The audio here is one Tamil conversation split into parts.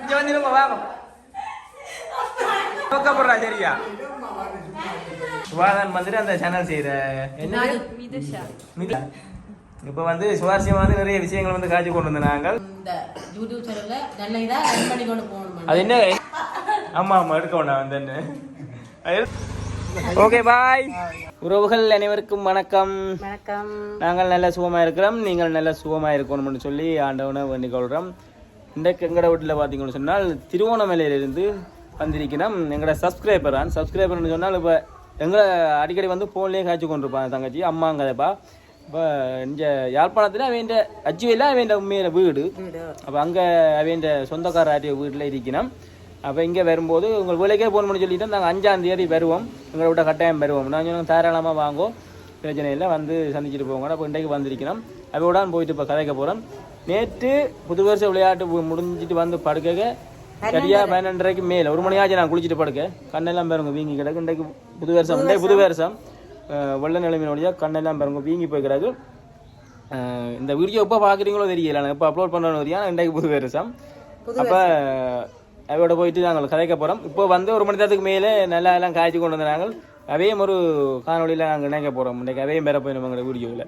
இங்க வந்துருங்க வாங்க. போடுறா சரியா? சுவாதான் வந்துட்டு அந்த சேனல் செய்யற என்ன மிது- இப்ப வந்து சுவாரஸ்யமா வந்து நிறைய விஷயங்கள் வந்து காட்சி கொண்டு வந்த நாங்கள். இந்த யூடியூப் சேனல்ல நல்ல இதா ரன் பண்ணி கொண்டு போகணும் அது என்ன? ஆமா ஆமா எடுக்க வேண்டாம் வந்து ஓகே பாய் உறவுகள் அனைவருக்கும் வணக்கம். வணக்கம். நாங்கள் நல்ல சுகமா இருக்கிறோம் நீங்கள் நல்ல சுகமா இருக்கணும்னு சொல்லி ஆண்டவனை வேண்டிக் கொள்கிறோம் இன்றைக்கு எங்கட வீட்டில் பார்த்தீங்கன்னு சொன்னால் திருவோணமலையிலிருந்து வந்திருக்கிறோம் எங்களோட சப்ஸ்கிரைபர் தான் சப்ஸ்கிரைபர்னு சொன்னால் இப்போ எங்களை அடிக்கடி வந்து ஃபோன்லேயே காய்ச்சி கொண்டிருப்பாங்க தங்கச்சி அம்மாங்கதப்பா இப்போ இங்கே யாழ்ப்பாணத்தில் அவன் அச்சுவையில் அவன் உண்மையில வீடு. அப்போ அங்கே அவன் சொந்தக்கார ஆட்டிய வீட்டில் இருக்கணும் அப்போ இங்கே வரும்போது உங்கள் வேலைக்கே ஃபோன் பண்ணி சொல்லிட்டு நாங்கள் அஞ்சாம் தேதி வருவோம். எங்களை விட்ட கட்டாயம் வருவோம். நான் சொன்னோம் தாராளமாக வாங்கோ. பிரச்சனை இல்லை வந்து சந்திச்சுட்டு போங்க அப்போ இன்றைக்கு வந்திருக்கணும் அதோட போயிட்டு இப்போ கதைக்க போகிறோம் நேற்று புது வருஷ விளையாட்டு முடிஞ்சிட்டு வந்து படுக்க சரியா பன்னெண்டரைக்கு மேலே. ஒரு மணியாச்சு நான் குளிச்சுட்டு படுக்க. கண்ணெல்லாம் பாருங்க வீங்கி கிடக்கு. இன்றைக்கு புது வருஷம் இன்றைக்கு புது வருஷம் வெள்ள நிலைமையின் வழியாக கண்ணெல்லாம் பாருங்க வீங்கி போய் கிடக்கு. இந்த வீடியோ எப்போ பார்க்குறீங்களோ தெரியல. நான் எப்போ அப்லோட் பண்ணணும் தெரியும் இன்றைக்கு புது வருஷம் அப்போ அவையோட போயிட்டு நாங்கள் கதைக்க போகிறோம் இப்போ வந்து ஒரு மணி நேரத்துக்கு மேலே நல்லா எல்லாம் காய்ச்சி கொண்டு வந்து நாங்கள் அவையும் ஒரு காணொலியில் நாங்கள் நினைக்க போகிறோம் இன்றைக்கு அவையும் பெற போயிடும் எங்களோட வீடியோவில்.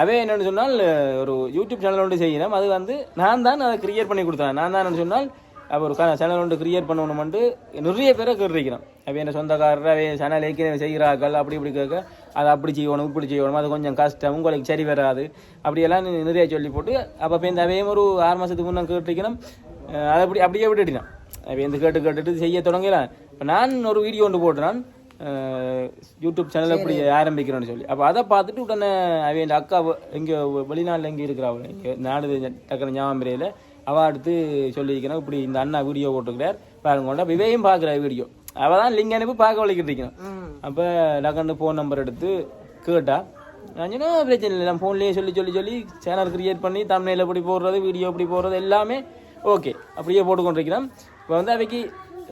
அவே என்னென்னு சொன்னால் ஒரு யூடியூப் சேனல் ஒன்று செய்யணும் அது வந்து நான் தான் அதை கிரியேட் பண்ணி கொடுத்தேன். நான் தான் சொன்னால் அப்போ ஒரு சேனல் ஒன்று கிரியேட் பண்ணணும்ட்டு நிறைய பேரை கேட்டிருக்கிறோம். அவை என்ன சொந்தக்காரர் அவை சேனல் ஏற்கனவே செய்கிறார்கள் அப்படி இப்படி கேட்க அதை அப்படி செய்யணும் இப்படி செய்யணும் அது கொஞ்சம் கஷ்டம் உங்களுக்கு சரி வராது. அப்படியெல்லாம் நிறைய சொல்லி போட்டு அப்போ இந்த அவையும் ஒரு ஆறு மாதத்துக்கு முன்னே கேட்டிருக்கணும் அதை அப்படி அப்படியே விட்டுட்டினான் அவன் இந்த கேட்டு கேட்டுட்டு செய்ய தொடங்கலாம் இப்போ நான் ஒரு வீடியோ ஒன்று போட்டுனான் யூடியூப் சேனல் எப்படி ஆரம்பிக்கிறேன்னு சொல்லி. அப்போ அதை பார்த்துட்டு உடனே அவன் அக்கா எங்கே வெளிநாட்டில் எங்கே இருக்கிறா அவள் இங்கே நாடு டக்குனு ஞாபகம் அவள் அடுத்து சொல்லியிருக்கிறேன் இப்படி இந்த அண்ணா வீடியோ போட்டுக்கிறார் பாருங்க கொண்டா விவேயும் பார்க்குற வீடியோ அவள் தான் லிங்க் அனுப்பி பார்க்க வலிக்கிட்டு இருக்கணும். அப்போ டக்குன்னு ஃபோன் நம்பர் எடுத்து கேட்டா நான் சொன்னா பிரச்சனை இல்லை நான் ஃபோன்லேயே சொல்லி சொல்லி சொல்லி சேனல் கிரியேட் பண்ணி தமிழில் எப்படி போடுறது வீடியோ எப்படி போடுறது எல்லாமே ஓகே அப்படியே போட்டு கொண்டிருக்கிறேன் இப்போ வந்து அவைக்கு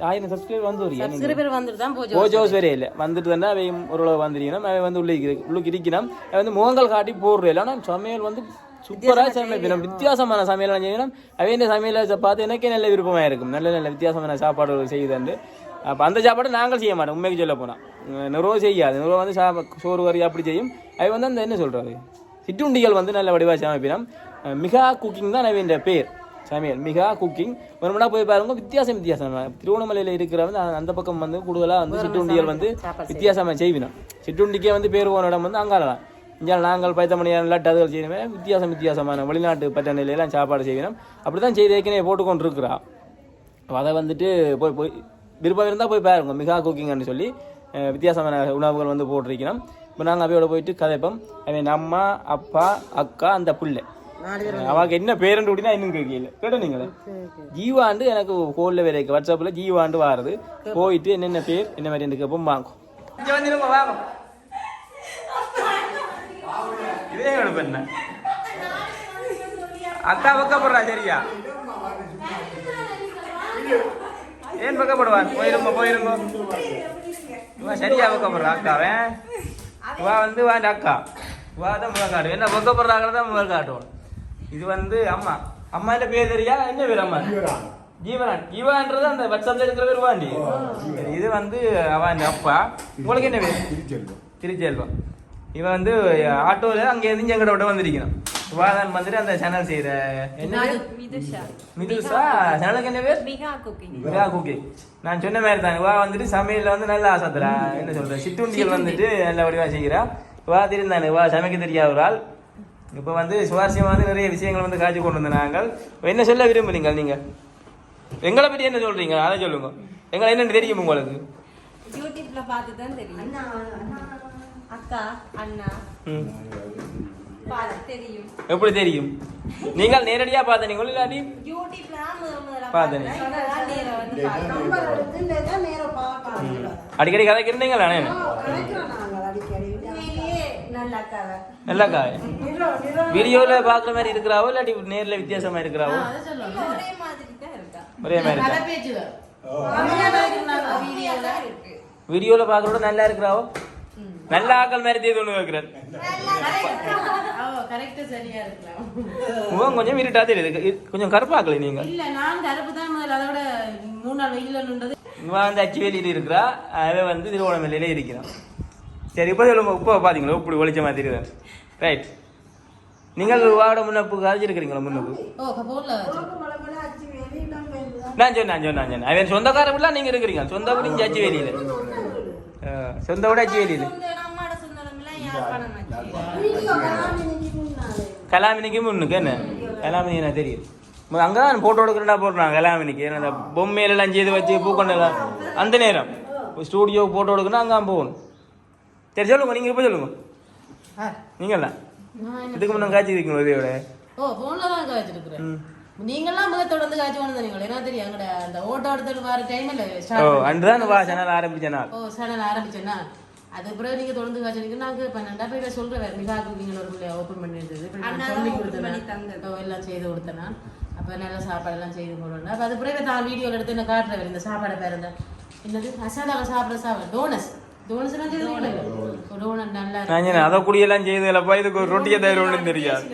ஆயிரம் சப்ஸ்கிரைபர் வந்து வரியா சிறு பேர் வந்துட்டு தான் போச்சு போஜோஸ் வேற இல்லை. வந்துட்டு தானே அவையும் ஓரளவு வந்திருக்கணும். அவன் வந்து உள்ளே உள்ளுக்கு இருக்கணும். அவன் வந்து முகங்கள் காட்டி போடுறேன் ஆனால் சமையல் வந்து சூப்பராக சமைக்கணும் வித்தியாசமான சமையல் செய்யணும் அவன் சமையலை பார்த்து எனக்கே நல்ல விருப்பமாக இருக்கும். நல்ல நல்ல வித்தியாசமான சாப்பாடு செய்யுதுண்டு அப்போ அந்த சாப்பாடு நாங்கள் செய்ய மாட்டோம். உண்மைக்கு சொல்ல போனால் நிறுவ செய்யாது. நிறுவ வந்து சா சோறு வரி அப்படி செய்யும். அவன் வந்து அந்த என்ன சொல்கிறது சிற்றுண்டிகள் வந்து நல்ல வடிவாக சமைப்பினம். மிகா குக்கிங் தான் அவன் பேர். சமையல். மிகா குக்கிங் ஒரு போய் பாருங்க வித்தியாசம் வித்தியாசம். திருவண்ணாமலையில் இருக்கிறவங்க அந்த- அந்த பக்கம் வந்து கூடுதலாக வந்து சிற்றுண்டிகள் வந்து வித்தியாசமாக செய்வினோம். சிற்றுண்டிக்கே வந்து பேர் போன இடம் வந்து அங்காலதான் இங்கே நாங்கள் பைத்தமணியான லட்டு அதுகள் செய்யணுமே. வித்தியாசம் வித்தியாசமான வெளிநாட்டு பட்டணையிலாம் சாப்பாடு செய்யணும் அப்படி தான் செய்து ஏற்கனவே போட்டுக்கொண்டு இருக்கிறா அதை வந்துட்டு போய் போய் விருப்பம் இருந்தால் போய் பாருங்க. மிகா குக்கிங்னு சொல்லி வித்தியாசமான உணவுகள் வந்து போட்டிருக்கிறோம். இப்போ நாங்கள் அவையோட போயிட்டு கதைப்போம். அவன் அம்மா அப்பா அக்கா அந்த பிள்ளை. அவளுக்கு என்ன பேரண்ட் அப்படின்னா இன்னும் கேட்கல. கேட்ட நீங்களே ஜீவாண்டு எனக்கு கோல்ல வேலை இருக்கு. வாட்ஸ்அப்பில் ஜீவாண்டு வாருது. போயிட்டு என்னென்ன பேர் என்ன மாதிரி எனக்கு கேட்போம் வாங்கும் இதே என்ன? அக்கா பக்கப்படுறா சரியா? ஏன் பக்கப்படுவான் போயிருங்க போயிருங்க. சரியா பக்கப்படுறா அக்காவன் வா வந்து வாண்ட அக்கா. வா தான் முகம் காட்டு என்ன பக்கப்படுறாங்க தான் முகம் காட்டுவோம் இது வந்து அம்மா. அம்மா என்ன பேர் தெரியா? என்ன பேர் அம்மா? ஜீவனான் ஜீவான்றது அந்த வாட்ஸ்அப்ல இருக்கிற பேர் வாண்டி? இது வந்து அவன் அப்பா. உங்களுக்கு என்ன பேர்? திருச்செல்வம். இவன் வந்து ஆட்டோவில் அங்கே இருந்து எங்கட விட வந்திருக்கிறான். சுபாதான் வந்துட்டு அந்த சேனல் செய்யற. என்ன? மிதுசா சேனலுக்கு என்ன பேர்? மிகா குக்கிங். நான் சொன்ன மாதிரி தான். வா வந்துட்டு சமையல்ல வந்து நல்லா ஆசத்துறா என்ன சொல்ற சிற்றுண்டிகள் வந்துட்டு நல்ல வடிவா செய்கிறா. வா திருந்தானு வா சமைக்க தெரியாத ஒரு ஆள். இப்போ வந்து சுவாரஸ்யமா வந்து நிறைய விஷயங்கள் வந்து காட்சி கொண்டு வந்த நாங்கள். என்ன சொல்ல விரும்புறீங்க நீங்க? எங்களை பற்றி என்ன சொல்றீங்க? அதை சொல்லுங்க. எங்களை என்னன்னு தெரியும் உங்களுக்கு? யூடியூப்ல பார்த்து தான் தெரியும் அக்கா அண்ணா. தெரியும். எப்படி தெரியும்? நீங்கள் நேரடியா பார்த்தீங்களா இல்லாட்டி? யூடியூப்ல தான் முதல் முதல்ல பார்த்தேன். பார்த்தேன். இப்பதான் நேரா வந்து பார்த்தேன். அடிக்கடி கதைக்கிறீங்களா உண்மையிலேயே நல்ல அக்காவை நல்லாக்கா வீடியோல பாக்குற மாதிரி இருக்கிறாவோ இல்லாட்டி நேர்ல வித்தியாசமா இருக்கிறாவோ? ஒரே மாதிரி தான் இருக்கா? ஒரே மாதிரி கதை இருக்கா? பேச்சு வீடியோல இருக்கு. வீடியோல பாக்குறோட நல்லா இருக்கிறாவோ? நல்ல ஆக்கள் மாதிரி சரியா இருக்கலாம் முகம் கொஞ்சம் இருட்டா தெரியுது. கொஞ்சம் கருப்பாக்கல நீங்க. இல்ல நான் கருப்பு தான் முதல்ல. அதோட மூணு நாள் வெயில நின்றது. இவன் வந்து அச்சுவேலியில் இருக்கிறா. அவன் வந்து திருவோணமலையில இருக்கிறான். சரி இப்போ சொல்லுங்க இப்போ பார்த்தீங்களா இப்படி ஒளிச்ச மாதிரி தெரியுது ரைட் நீங்கள் வாட முன்னப்பு கதைச்சிருக்கிறீங்களா முன்னப்பு? நான் சொன்னேன் நான் சொன்னேன் நான் சொன்னேன். அவன் சொந்தக்கார வீட்டில் நீங்கள் இருக்கிறீங்க. சொந்த வீடு இங்கே அச்சுவேலியில் சொந்த வீடு யாழ்ப்பாணம் வச்சு. கலாமினிக்கு முன்னுக்கு என்ன? கலாமினி எனக்கு தெரியும் அங்கே தான் ஃபோட்டோ எடுக்கிறேன்டா போடுறாங்க கலாமினிக்கு. ஏன்னா அந்த பொம்மையிலெல்லாம் செய்து வச்சு பூக்கொண்டெல்லாம். அந்த நேரம். ஸ்டூடியோ ஃபோட்டோ எடுக்கணும் அங்கே போகணும். சரி சொல்லுங்க நீங்கள் இப்போ சொல்லுங்க. நீங்களா நான் இதுக்கு முன்னே காய்ச்சி இருக்கீங்களா இதையோட ஓ போன்ல தான் காய்ச்சிருக்கிறேன். நீங்கெல்லாம் முக தொடர்ந்து காய்ச்சி வந்தது நீங்கள் என்ன தெரியும்? அங்கட அந்த ஓட்டோ எடுத்துட்டு வர டைம்ல ஓ அன்று தான் வா சேனல் ஆரம்பிச்ச நாள். ஓ சேனல் ஆரம்பிச்சேன்னா? அது பிறகு நீங்க தொடர்ந்து காய்ச்சலுக்கு நாங்க பன்னெண்டா போய் சொல்றேன் வேற மிகா குக்கிங் ஒரு பிள்ளை ஓப்பன் பண்ணி இருந்தது நான் சொல்லி open கொடுத்தேன். எல்லாம் செய்து கொடுத்தேன்? நான். அப்ப நல்ல சாப்பாடு எல்லாம் செய்து போடுறேன் அப்ப அது பிறகு தான் வீடியோல எடுத்து என்ன காட்டுறேன் இந்த சாப்பாடை பேர் இந்த என்னது? மசாலாவை சாப்பிட சாப்பிட. டோனஸ் அதை குடியெல்லாம் செய்ததில்லப்பா இதுக்கு ஒரு ரொட்டியை தயிர் ஒன்றும் தெரியாது.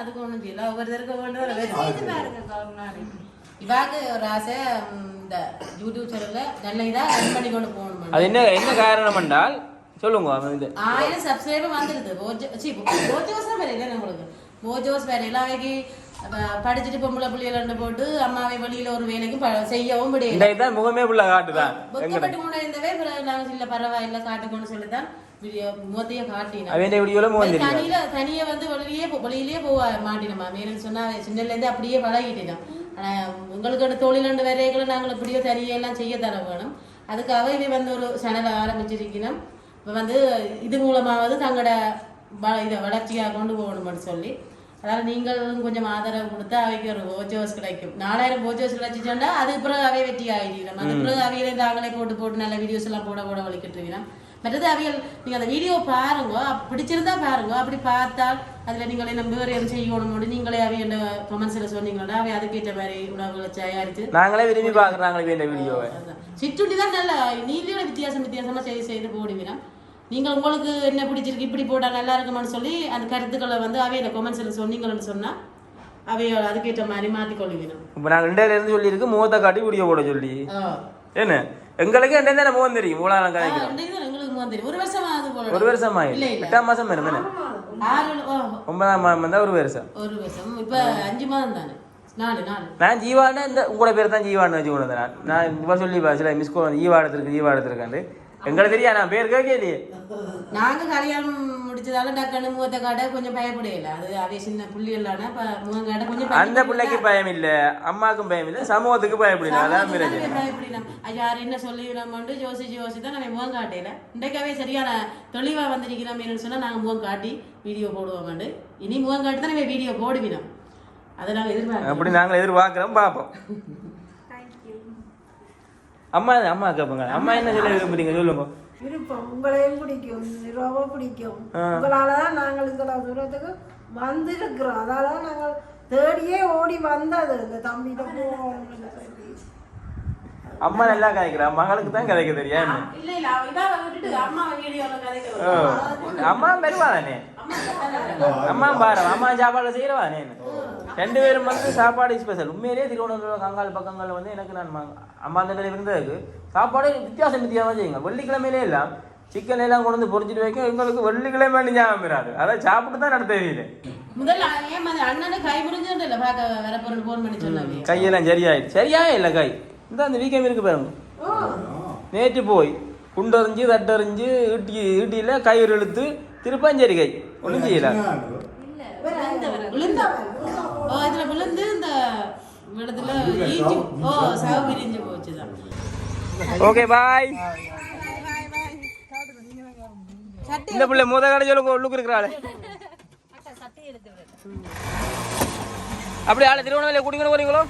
அதுக்கு ஒண்ணும் செய்யல. ஒவ்வொருத்தருக்கு கருணாநிதி. இவாக்கு ஒரு ஆசை இந்த யூடியூப் சேனல்ல நல்ல இதா ரன் பண்ணி கொண்டு போகணும் அது என்ன என்ன காரணம் என்றால் சொல்லுங்க அவன் இது. ஆயிரம் சப்ஸ்கிரைபர் வந்துருது. போஜோஸ் தான் வேற இல்லை நம்மளுக்கு? போஜோஸ் வேற அவைக்கு அப்ப படிச்சுட்டு பொம்பளை பிள்ளைகள் ரெண்டு போட்டு அம்மாவை வெளியில ஒரு வேலைக்கும் செய்யவும் இதுதான் முகமே புள்ள காட்டுதான். வெக்கப்பட்டு கொண்டு இருந்தவே பிறகு நாங்கள் இல்ல பரவாயில்ல காட்டுக்கொண்டு சொல்லித்தான் வீடியோ முகத்தையே தனியில தனியா வந்து வெளியே வெளியிலேயே போக மாட்டினோமா மேலும் சொன்னா சின்னல இருந்து அப்படியே பழகிட்டோம் ஆனா உங்களுக்கு தொழில் ரெண்டு வேலைகளை நாங்கள் இப்படியோ தனியா எல்லாம் செய்ய தர வேணும். அதுக்காக இவை வந்து ஒரு சேனலை ஆரம்பிச்சிருக்கணும். இப்போ வந்து இது மூலமாவது தங்களோட இதை வளர்ச்சியாக கொண்டு போகணும்னு சொல்லி. அதனால நீங்களும் கொஞ்சம் ஆதரவு கொடுத்தா அவைக்கு ஒரு போஜோஸ் கிடைக்கும். நாலாயிரம் போஜோஸ் கிடைச்சிச்சோண்டா அது பிறகு அவை வெற்றி ஆகிடும் அது பிறகு அவையில தாங்களே போட்டு போட்டு நல்ல வீடியோஸ் எல்லாம் போட போட வலிக்கிட்டு இருக்கிறோம் மற்றது அவியல் நீங்க அந்த வீடியோ பாருங்க. பிடிச்சிருந்தா பாருங்க. அப்படி பார்த்தால் அதுல நீங்களே நம்ம வேறு எதுவும் செய்யணும் நீங்களே அவைய கமெண்ட்ஸ்ல சொன்னீங்கன்னா அவை அதுக்கேற்ற மாதிரி உணவுகளை தயாரித்து நாங்களே விரும்பி பார்க்குறாங்களே இந்த வீடியோவை. சிற்றுண்டி தான் நல்ல நீங்களே வித்தியாசம் வித்தியாசமா செய்து செய்து போடுவீங்க. நீங்கள் உங்களுக்கு என்ன பிடிச்சிருக்கு இப்படி போட்டா நல்லா இருக்குமான்னு சொல்லி அந்த கருத்துக்களை வந்து அவையில கமெண்ட்ஸ்ல சொன்னீங்கன்னு சொன்னா அவைய அதுக்கேற்ற மாதிரி மாத்தி கொள்வீங்க இப்போ நாங்கள் ரெண்டாயிரம் இருந்து சொல்லியிருக்கு முகத்தை காட்டி வீடியோ போட சொல்லி. என்ன? எங்களுக்கு என்ன தானே முகம் தெரியும் கதைக்கிறோம். எங்களுக்கு முகம் தெரியும். ஒரு வருஷமா ஒரு வருஷம் ஆகி. எட்டாம் மாசம் இருந்தேனே. ஒன்பதாம் மாதம் வந்தா ஒரு வருஷம். ஒரு வருஷம். இப்ப அஞ்சு மாதம் தானே? நான் ஜீவான இந்த உங்களோட பேர் தான் ஜீவான்னு வச்சு கொண்டு நான். நான் சொல்லி சில மிஸ் கோல் ஈவா எடுத்திருக்கு ஈவா எடுத்திருக்காண்டு எங்களுக்கு தெரியா நான் பேர் கேட்கலையே. நாங்க கல்யாணம் முடிச்சதால டக்குன்னு முகத்தை காட்ட கொஞ்சம் பயப்படையில. அது அவைய சின்ன புள்ளி இல்லாம முகம் காட்ட கொஞ்சம் அந்த பிள்ளைக்கு பயம் இல்ல அம்மாக்கும் பயம் இல்ல சமூகத்துக்கு பயப்படல. அதான் பிரச்சனை. பயப்படினோம் யார் என்ன சொல்லி நம்ம யோசிச்சு யோசிச்சு தான் நம்ம முகம் காட்டையில இன்றைக்காவே சரியான தெளிவா வந்திருக்கிறோம் சொன்னா நாங்க முகம் காட்டி வீடியோ போடுவோம் இனி முகம் காட்டி தான் நம்ம வீடியோ போடுவினோம் அதை நாங்க எதிர்பார்க்கிறோம் அப்படி நாங்கள் எதிர்பார்க்குறோம் பார்ப்போம். அம்மா அம்மா கேட்போங்க அம்மா என்ன சொல்ல விரும்புறீங்க? சொல்லுங்க. விருப்பம். உங்களையும் பிடிக்கும். ரொம்ப பிடிக்கும். உங்களால தான் நாங்கள் இந்த தூரத்துக்கு வந்திருக்கிறோம். அதால தான் நாங்கள் தேடியே ஓடி வந்தது. இந்த தம்பிகிட்ட சொல்லி. அம்மா நல்லா கதைக்கிறா. மகளுக்கு தான் கதைக்க தெரியா என்ன? இல்ல இல்ல. அவ இதான் விட்டுட்டு அம்மா கதைக்கிறோம் அம்மா பாரு அம்மா சாப்பாடு செய்யறவா நீ? ரெண்டு பேரும் வந்து சாப்பாடு ஸ்பெஷல் உண்மையிலேயே திருவண்ணாமலை கங்கால் பக்கங்களில் வந்து எனக்கு நான் ம- அம்மா அந்த இருந்ததுக்கு சாப்பாடு வித்தியாசம் வித்தியாசம் செய்யுங்க. வெள்ளிக்கிழமையிலே எல்லாம் சிக்கன் எல்லாம் கொண்டு வந்து பொரிச்சிட்டு வைக்க எங்களுக்கு வெள்ளிக்கிழமை ஞாபகம் வராது அதை சாப்பிட்டு தான் நடத்த தெரியல முதல்ல கையெல்லாம் சரியாயிடுச்சு. சரியா இல்லை கை. இந்த அந்த வீக்கம் இருக்கு பாருங்க. நேற்று போய் குண்டறிஞ்சு தட்டறிஞ்சு ஈட்டி ஈட்டியில் கயிறு இழுத்து திருப்பஞ்சேரி கை. ஒன்றும் செய்யல. விழுந்து ஓ இதுல விழுந்து இந்த இடத்துல ஈஞ்சி ஓ சவ விரிஞ்சு போச்சுதான். Okay bye. இந்த பிள்ளை முத கடை சொல்லுங்க உள்ளுக்கு இருக்கிறாள். அப்படி ஆளை திருவண்ணாமலை கூட்டிக்கணும் போறீங்களோ?